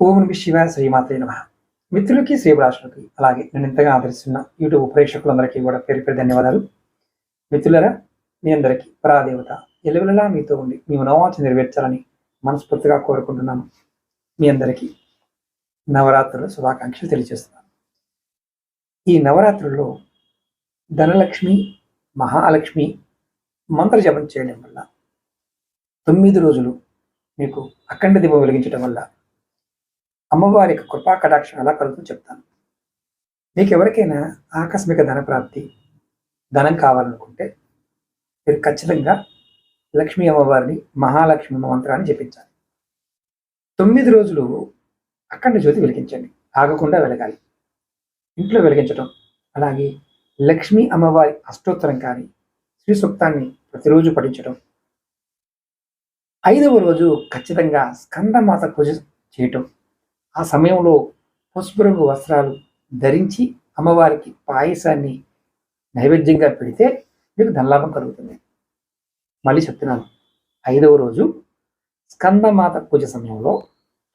ఓం నమ శివ శ్రీమాత్రే నమ. మిత్రులకి శ్రీభిలాషులకి అలాగే నేను ఇంతగా ఆదరిస్తున్న యూట్యూబ్ ప్రేక్షకులందరికీ కూడా పేరు పేరు ధన్యవాదాలు. మిత్రులరా మీ అందరికీ పరాదేవత ఎలువెలలా మీతో ఉండి మీ మనోవాంఛ నెరవేర్చాలని మనస్ఫూర్తిగా కోరుకుంటున్నాను. మీ అందరికీ నవరాత్రుల శుభాకాంక్షలు తెలియజేస్తున్నాను. ఈ నవరాత్రుల్లో ధనలక్ష్మి మహాలక్ష్మి మంత్ర జపం చేయడం వల్ల తొమ్మిది రోజులు మీకు అఖండ దీపం వెలిగించడం వల్ల అమ్మవారి యొక్క కృపా కటాక్షం ఎలా కలుగుతుందో చెప్తాను. మీకు ఎవరికైనా ఆకస్మిక ధన ప్రాప్తి ధనం కావాలనుకుంటే మీరు ఖచ్చితంగా లక్ష్మీ అమ్మవారిని మహాలక్ష్మి మంత్రాన్ని జపించాలి. తొమ్మిది రోజులు అఖండ జ్యోతి వెలిగించండి. ఆగకుండా వెలగాలి. ఇంట్లో వెలిగించడం అలాగే లక్ష్మీ అమ్మవారి అష్టోత్తరం కానీ శ్రీ సూక్తాన్ని ప్రతిరోజు పఠించడం ఐదవ రోజు ఖచ్చితంగా స్కందమాత పూజ చేయటం. ఆ సమయంలో పసుపు రంగు వస్త్రాలు ధరించి అమ్మవారికి పాయసాన్ని నైవేద్యంగా పెడితే మీకు ధనలాభం కలుగుతుంది. మళ్ళీ చెప్తున్నాను. ఐదవ రోజు స్కందమాత పూజ సమయంలో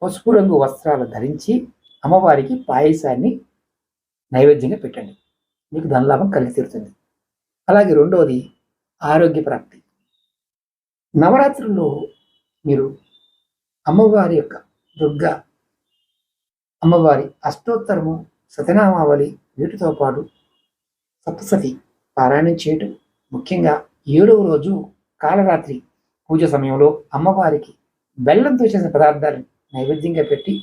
పసుపు రంగు వస్త్రాలు ధరించి అమ్మవారికి పాయసాన్ని నైవేద్యంగా పెట్టండి. మీకు ధనలాభం కలిగి తీరుతుంది. అలాగే రెండవది ఆరోగ్య ప్రాప్తి. నవరాత్రుల్లో మీరు అమ్మవారి యొక్క దుర్గా అమ్మవారి అష్టోత్తరము సతనామావళి వీటితో పాటు సప్తసతి పారాయణం చేయటం. ముఖ్యంగా ఏడవ రోజు కాలరాత్రి పూజ సమయంలో అమ్మవారికి బెల్లంతో చేసిన పదార్థాలను నైవేద్యంగా పెట్టి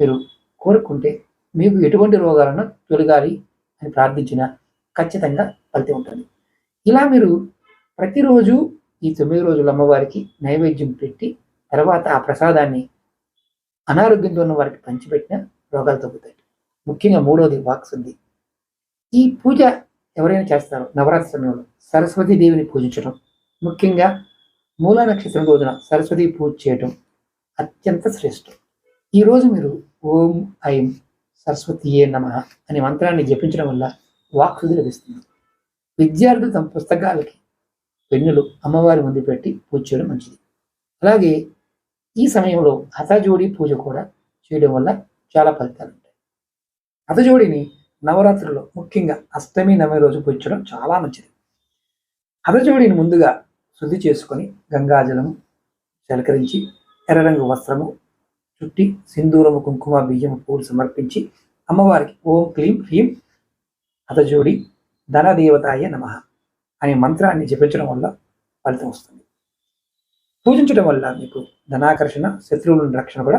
మీరు కోరుకుంటే మీకు ఎటువంటి రోగాలను తొలగాలి అని ప్రార్థించిన ఖచ్చితంగా ఫలితం ఉంటుంది. ఇలా మీరు ప్రతిరోజు ఈ తొమ్మిది రోజులు అమ్మవారికి నైవేద్యం పెట్టి తర్వాత ఆ ప్రసాదాన్ని అనారోగ్యంతో ఉన్న వారికి పంచిపెట్టిన రోగాలు తగ్గుతాయి. ముఖ్యంగా మూడవది వాక్శుద్ధి. ఈ పూజ ఎవరైనా చేస్తారో నవరాత్రి సమయంలో సరస్వతి దేవిని పూజించడం ముఖ్యంగా మూలా నక్షత్రం రోజున సరస్వతి పూజ చేయటం అత్యంత శ్రేష్టం. ఈరోజు మీరు ఓం ఐం సరస్వతియే నమ అనే మంత్రాన్ని జపించడం వల్ల వాక్శుద్ధి లభిస్తుంది. విద్యార్థులు తమ పుస్తకాలకి పెన్నులు అమ్మవారి ముందు పెట్టి పూజ చేయడం మంచిది. అలాగే ఈ సమయంలో హతజోడి పూజ కూడా చేయడం వల్ల చాలా ఫలితాలు ఉంటాయి. హతజోడిని నవరాత్రుల్లో ముఖ్యంగా అష్టమి నవమి రోజు పూజించడం చాలా మంచిది. హతజోడిని ముందుగా శుద్ధి చేసుకొని గంగాజలము చిలకరించి ఎర్ర రంగు వస్త్రము చుట్టి సింధూరము కుంకుమ బియ్యం పూలు సమర్పించి అమ్మవారికి ఓం క్లీం హ్రీం హతజోడి ధనదేవతాయ నమ అనే మంత్రాన్ని జపించడం వల్ల ఫలితం వస్తుంది. పూజించడం వల్ల మీకు ధనాకర్షణ శత్రువుల రక్షణ కూడా